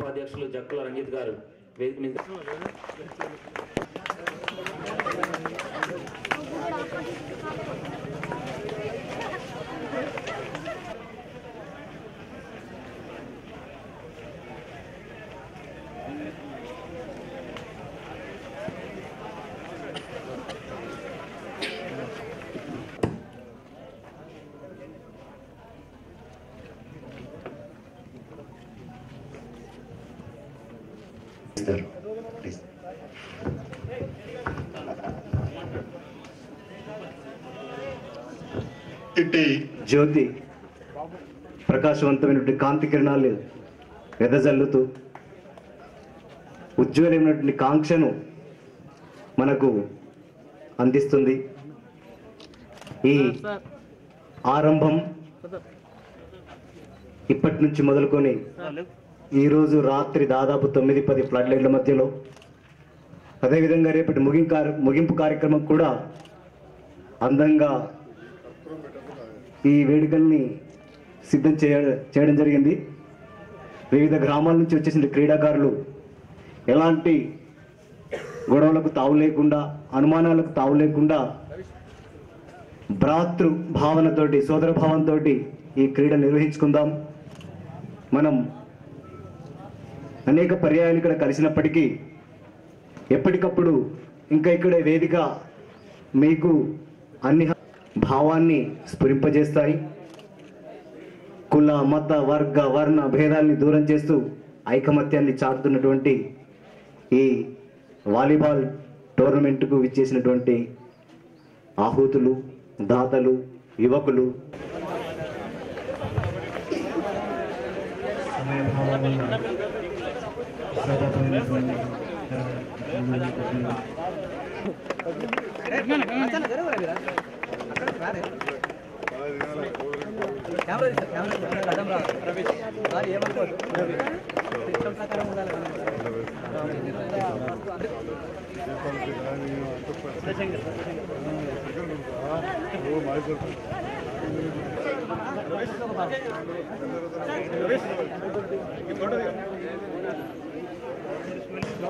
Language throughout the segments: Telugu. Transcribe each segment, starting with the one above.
ఉపాధ్యక్షులు జక్కుల రంజిత్ గారు. వేదిక మీద ఇస్తారు. ప్లీజ్ ఇట్టి జ్యోతి ప్రకాశవంతమైనటువంటి కాంతి కిరణాలు వెదజల్లుతూ ఉజ్వలమైనటువంటి కాంక్షను మనకు అందిస్తుంది. ఈ ఆరంభం ఇప్పటి నుంచి మొదలుకొని ఈరోజు రాత్రి దాదాపు తొమ్మిది పది ఫ్లడ్ లైట్ల మధ్యలో. అదేవిధంగా రేపటి ముగింపు కార్య- ముగింపు కార్యక్రమం కూడా అందంగా ఈ వేడుకల్ని సిద్ధం చేయ చేయడం జరిగింది. వివిధ గ్రామాల నుంచి వచ్చేసిన క్రీడాకారులు ఎలాంటి గొడవలకు తావు లేకుండా అనుమానాలకు తావు లేకుండా భ్రాతృ భావనతోటి సోదర భావంతో ఈ క్రీడ నిర్వహించుకుందాం. మనం అనేక పర్యాయాలు ఇక్కడ కలిసినప్పటికీ ఎప్పటికప్పుడు ఇంకా ఇక్కడ వేదిక మీకు అన్ని భావాన్ని స్ఫురింపజేస్తాయి. కుల మత వర్గ వర్ణ భేదాల్ని దూరం చేస్తూ ఐకమత్యాన్ని చాటుతున్నటువంటి ఈ వాలీబాల్ టోర్నమెంట్కు విచ్చేసినటువంటి ఆహూతులు దాతలు యువకులు. ప్రవేశం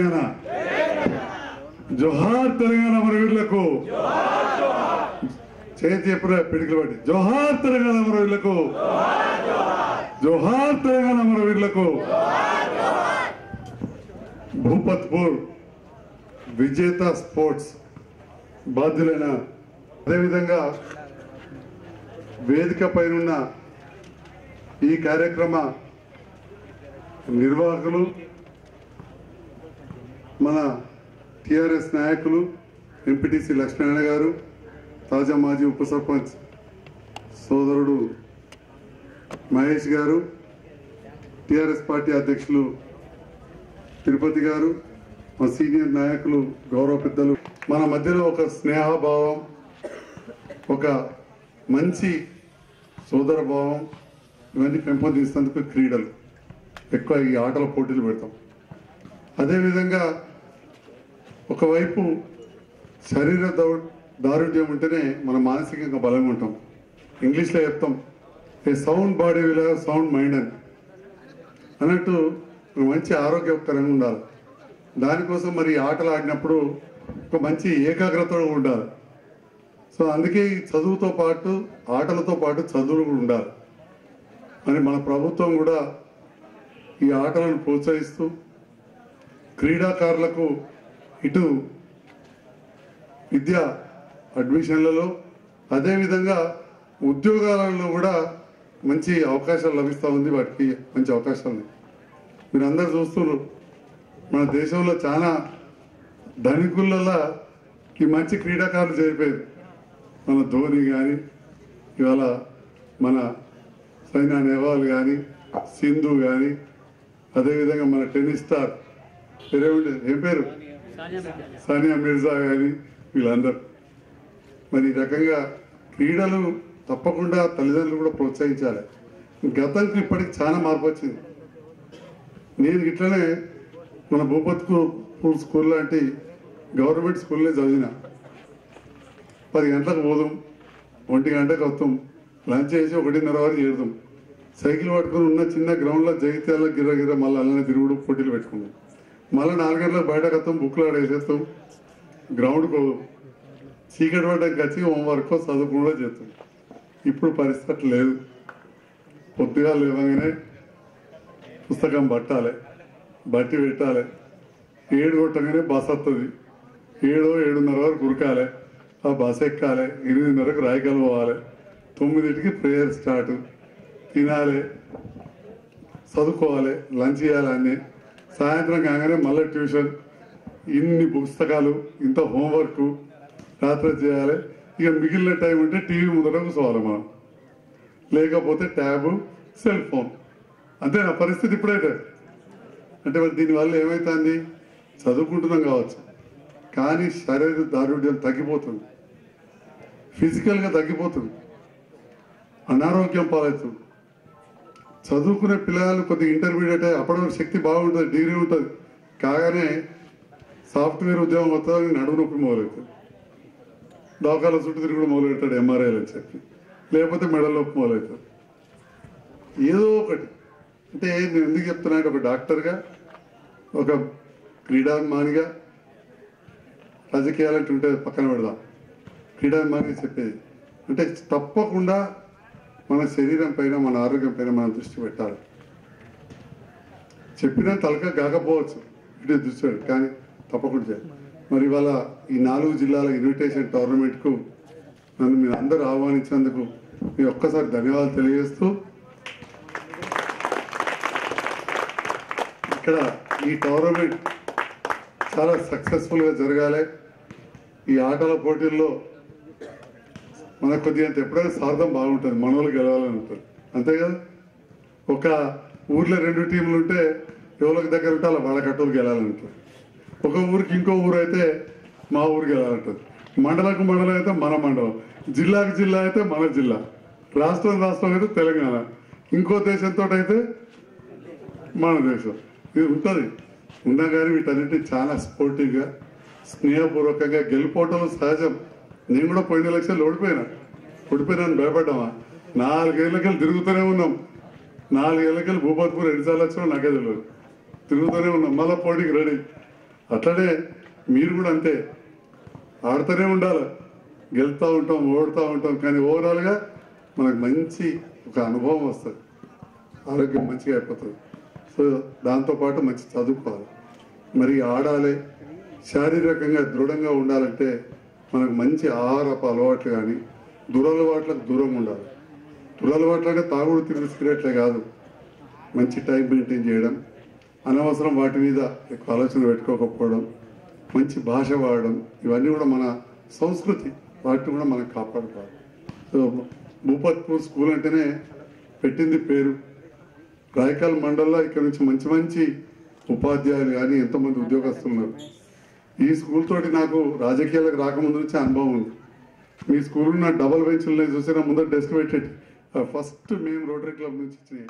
తెలంగాణ. జోహార్ తెలంగాణ అమరవీరులకు చేతి ఎప్పుడు పిడికిలు పట్టి జోహార్ తెలంగాణ అమరవీరులకు జోహార్ తెలంగాణ అమరవీరులకు భూపత్పూర్ విజేత స్పోర్ట్స్ బాధ్యులైన అదేవిధంగా వేదిక పైనున్న ఈ కార్యక్రమ నిర్వాహకులు మన టిఆర్ఎస్ నాయకులు ఎంపీటీసీ లక్ష్మీనారాయణ గారు తాజా మాజీ ఉప సర్పంచ్ సోదరుడు మహేష్ గారు టిఆర్ఎస్ పార్టీ అధ్యక్షులు తిరుపతి గారు మా సీనియర్ నాయకులు గౌరవ పెద్దలు. మన మధ్యలో ఒక స్నేహభావం ఒక మంచి సోదర భావం ఇవన్నీ పెంపొందిస్తేందుకు క్రీడలు. ఎక్కువ ఈ ఆటల పోటీలు పెడతాం. అదేవిధంగా ఒకవైపు శరీర దౌ- దారుఢ్యం ఉంటేనే మనం మానసికంగా బలంగా ఉంటాం. ఇంగ్లీష్లో చెప్తాం a sound body will sound mind అని అన్నట్టు మంచి ఆరోగ్యకరంగా ఉండాలి. దానికోసం మరి ఈ ఆటలు ఆడినప్పుడు ఒక మంచి ఏకాగ్రత ఉండాలి. సో అందుకే ఈ చదువుతో పాటు ఆటలతో పాటు చదువులు కూడా ఉండాలి. అని మన ప్రభుత్వం కూడా ఈ ఆటలను ప్రోత్సహిస్తూ క్రీడాకారులకు ఇటు విద్య అడ్మిషన్లలో అదేవిధంగా ఉద్యోగాలలో కూడా మంచి అవకాశాలు లభిస్తూ ఉంది. వాటికి మంచి అవకాశాలు ఉన్నాయి. మీరు అందరు చూస్తున్నారు. మన దేశంలో చాలా ధనికులలో ఈ మంచి క్రీడాకారులు చేరిపోయారు. మన ధోని కానీ ఇవాళ మన సైనా నెహ్వాల్ కానీ సింధు కానీ అదేవిధంగా మన టెన్నిస్ స్టార్ పేరేమిటి ఏం పేరు? సానియా మిర్జా కానీ వీళ్ళందరూ. మరి ఈ రకంగా క్రీడలు తప్పకుండా తల్లిదండ్రులు కూడా ప్రోత్సహించాలి. గతంకి ఇప్పటికి చాలా మార్పు వచ్చింది. నేను ఇట్లనే మన భూపత్కు స్కూల్ లాంటి గవర్నమెంట్ స్కూల్నే చదివిన. పది గంటలకు పోదాం ఒంటి గంటకు వస్తాం లంచ్ చేసి ఒకటిన్నర వరకు చేరుదాం సైకిల్ పట్టుకుని ఉన్న చిన్న గ్రౌండ్లో జగిత్యాల గిర్ర గిర్ర మళ్ళీ అలానే తిరుగుడు పోటీలు పెట్టుకున్నాం. మళ్ళీ నాలుగు గంటలకు బయటకు వస్తాం బుక్లు ఆడేసేస్తాం గ్రౌండ్కి పోదాం. చీకటి పడ్డానికి వచ్చి హోంవర్క్ చదువుకుండా చేస్తాం. ఇప్పుడు పరిస్థితి లేదు. పొద్దుగా లేవగానే పుస్తకం పట్టాలి బట్టి పెట్టాలి. ఏడు కొట్టగానే బస్ వస్తుంది ఏడో ఏడున్నర వరకు ఉరకాలి. ఆ బస్ ఎక్కాలి. ఎనిమిదిన్నరకు రాయకలు పోవాలి. తొమ్మిదింటికి ప్రేయర్ స్టార్ట్. తినాలి. చదువుకోవాలి. లంచ్ చేయాలి అన్నీ. సాయంత్రం కాగానే మళ్ళీ ట్యూషన్. ఇన్ని పుస్తకాలు ఇంత హోంవర్క్ రాత్రి చేయాలి. ఇక మిగిలిన టైం ఉంటే టీవీ ముందర కూర్చోవాలి మనం. లేకపోతే ట్యాబ్ సెల్ ఫోన్. అంతే నా పరిస్థితి ఇప్పుడైతే. అంటే మరి దీనివల్ల ఏమవుతుంది చదువుకుంటున్నాం కావచ్చు. కానీ శారీరక దారుఢ్యం తగ్గిపోతుంది. ఫిజికల్గా తగ్గిపోతుంది. అనారోగ్యం పాలవుతుంది. చదువుకునే పిల్లలు కొద్దిగా ఇంటర్మీడియట్ అయ్యి అప్పటి వరకు శక్తి బాగుంటుంది డిగ్రీ ఉంటుంది. కాగానే సాఫ్ట్వేర్ ఉద్యోగం వస్తుంది నడుము నొప్పి మొదలవుతుంది దోకాల చుట్టూ తిరుగుడు మొదలు పెడతాడు ఎంఆర్ఐలు అని చెప్పి. లేకపోతే మెడల నొప్పి మొదలవుతుంది ఏదో ఒకటి. అంటే నేను ఎందుకు చెప్తున్నా ఒక డాక్టర్గా ఒక క్రీడాభిమానిగా రాజకీయాలంటే ఉంటే పక్కన పెడదాం. క్రీడాభిమానిగా చెప్పేది. అంటే తప్పకుండా మన శరీరం పైన మన ఆరోగ్యం పైన మనం దృష్టి పెట్టాలి. చెప్పినా తలక కాకపోవచ్చు ఇటు దృష్టి కానీ తప్పకుండా చేయాలి. మరి ఇవాళ ఈ నాలుగు జిల్లాల ఇన్విటేషన్ టోర్నమెంట్కు నన్ను మీరు అందరూ ఆహ్వానించినందుకు మీ ఒక్కసారి ధన్యవాదాలు తెలియజేస్తూ ఇక్కడ ఈ టోర్నమెంట్ చాలా సక్సెస్ఫుల్గా జరగాలి. ఈ ఆటల పోటీల్లో మనకు కొద్దిగా ఎప్పుడైనా సార్థం బాగుంటుంది మనోళ్ళు గెలవాలని ఉంటుంది అంతే కదా? ఒక ఊర్లో రెండు టీంలు ఉంటే ఎవరికి దగ్గర ఉంటే అలా వాళ్ళ కట్టోలు గెలాలంటారు ఒక ఊరికి ఇంకో ఊరు అయితే మా ఊరు గెలాలంటుంది మండలకు మండలం అయితే మన మండలం జిల్లాకు జిల్లా అయితే మన జిల్లా రాష్ట్రం రాష్ట్రం అయితే తెలంగాణ ఇంకో దేశంతో అయితే మన దేశం. ఇది ఉంటుంది. ఉన్నా కానీ వీటన్నిటిని చాలా స్పోర్టివ్గా స్నేహపూర్వకంగా గెలుపోవటం సహజం. నేను కూడా పోయిన ఎలక్షన్లు ఓడిపోయినా. ఓడిపోయినాను భయపడ్డామా? నాలుగేళ్ళకెళ్ళి తిరుగుతూనే ఉన్నాం. నాలుగేళ్ళకెళ్ళి భూపత్పూర్ ఎన్నిసార్లు వచ్చినా నాకే తెలియదు తిరుగుతూనే ఉన్నాం. మళ్ళీ పోటీకి రెడీ. అట్లనే మీరు కూడా అంతే. ఆడుతూనే ఉండాలి. గెలుతూ ఉంటాం ఓడుతూ ఉంటాం. కానీ ఓవరాల్గా మనకు మంచి ఒక అనుభవం వస్తుంది. ఆరోగ్యం మంచిగా అయిపోతుంది. సో దాంతోపాటు మంచి చదువుకోవాలి. మరి ఆడాలి. శారీరకంగా దృఢంగా ఉండాలంటే మనకు మంచి ఆహారపు అలవాట్లు కానీ దురలవాట్లకు దూరంగా ఉండాలి. దురలవాట్లు అంటే తాగుడు తిరిగి సిగరెట్లే కాదు. మంచి టైం మెయింటైన్ చేయడం అనవసరం వాటి మీద ఎక్కువ ఆలోచన పెట్టుకోకపోవడం మంచి భాష వాడడం ఇవన్నీ కూడా మన సంస్కృతి వాటిని కూడా మనం కాపాడుకోవాలి. సో భూపత్పూర్ స్కూల్ అంటేనే పెట్టింది పేరు. రాయకాల్ మండల్లో ఇక్కడ నుంచి మంచి మంచి ఉపాధ్యాయులు కానీ ఎంతోమంది ఉద్యోగస్తులు ఉన్నారు. ఈ స్కూల్ తోటి నాకు రాజకీయాలకు రాకముందు నుంచి అనుభవం ఉంది. మీ స్కూల్ ఉన్న డబల్ బెంచ్లు చూసిన ముందర డెస్క్ పెట్టేటి. ఫస్ట్ మేము రోటరీ క్లబ్ నుంచి ఇచ్చినాయి